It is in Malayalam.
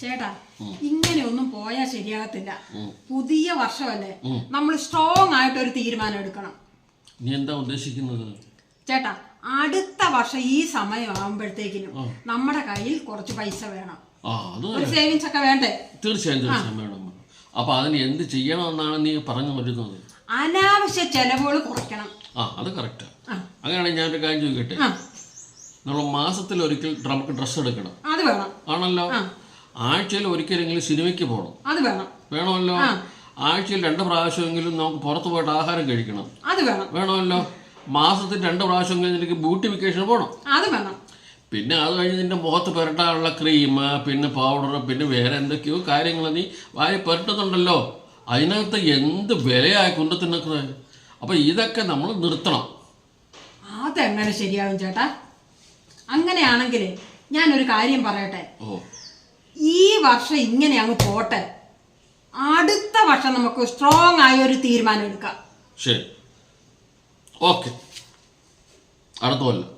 ചേട്ടാ ഇങ്ങനെയൊന്നും പോയാൽ ശരിയാകത്തില്ല. പുതിയ വർഷമല്ലേ? നമ്മൾ സ്ട്രോങ് ആയിട്ട് ഒരു തീരുമാനം എടുക്കണം. നീ എന്താ ഉദ്ദേശിക്കുന്നത്? ചേട്ടാ അടുത്ത വർഷം ഈ സമയം ആകുമ്പോഴത്തേക്കിനും നമ്മുടെ കയ്യിൽ കുറച്ച് പൈസ വേണം. ഒരു സേവിങ്സ് ഒക്കെ വേണ്ടേ? തീർച്ചയായും തീർച്ചയായും വേണം. അപ്പൊ അതിന് എന്ത് ചെയ്യണമെന്നാണ് നീ പറഞ്ഞു വരുന്നത് അനാവശ്യ ചെലവുകൾ കുറയ്ക്കണം. ആ അത് കറക്റ്റ്. അങ്ങനെയാണെങ്കിൽ ഞാനൊരു കാര്യം ചോദിക്കട്ടെ? നമ്മൾ മാസത്തിൽ ഒരിക്കൽ നമുക്ക് ഡ്രസ്സ് എടുക്കണം. അത് വേണം. ആണല്ലോ? ആഴ്ചയിൽ ഒരിക്കലെങ്കിലും സിനിമയ്ക്ക് പോകണം അത് വേണം. വേണമല്ലോ? ആഴ്ചയിൽ രണ്ട് പ്രാവശ്യമെങ്കിലും നമുക്ക് പുറത്ത് പോയിട്ട് ആഹാരം കഴിക്കണം. അത് വേണം. വേണമല്ലോ? മാസത്തിൽ രണ്ട് പ്രാവശ്യമെങ്കിലും ബ്യൂട്ടി ബ്യൂട്ടിഫിക്കേഷൻ പോകണം അത് വേണം. പിന്നെ അത് കഴിഞ്ഞ് നിന്റെ മുഖത്ത് പുരട്ടാനുള്ള ക്രീം പിന്നെ പൗഡർ പിന്നെ വേറെ എന്തൊക്കെയോ കാര്യങ്ങൾ നീ വാരി പുരട്ടുന്നുണ്ടല്ലോ. അതിനകത്ത് എന്ത് വിലയായി കുന്തത്തിനൊക്കെ അപ്പൊ ഇതൊക്കെ നമ്മൾ നിർത്തണം. അതെങ്ങനെ ശരിയാവും ചേട്ടാ? അങ്ങനെയാണെങ്കിൽ ഞാനൊരു കാര്യം പറയട്ടെ? ഓ. വർഷം ഇങ്ങനെ അങ്ങ് പോട്ടെ. അടുത്ത വർഷം നമുക്ക് സ്ട്രോങ് ആയ ഒരു തീരുമാനം എടുക്കാം. ശരി. ഓക്കെ. അടുത്ത കൊല്ലം.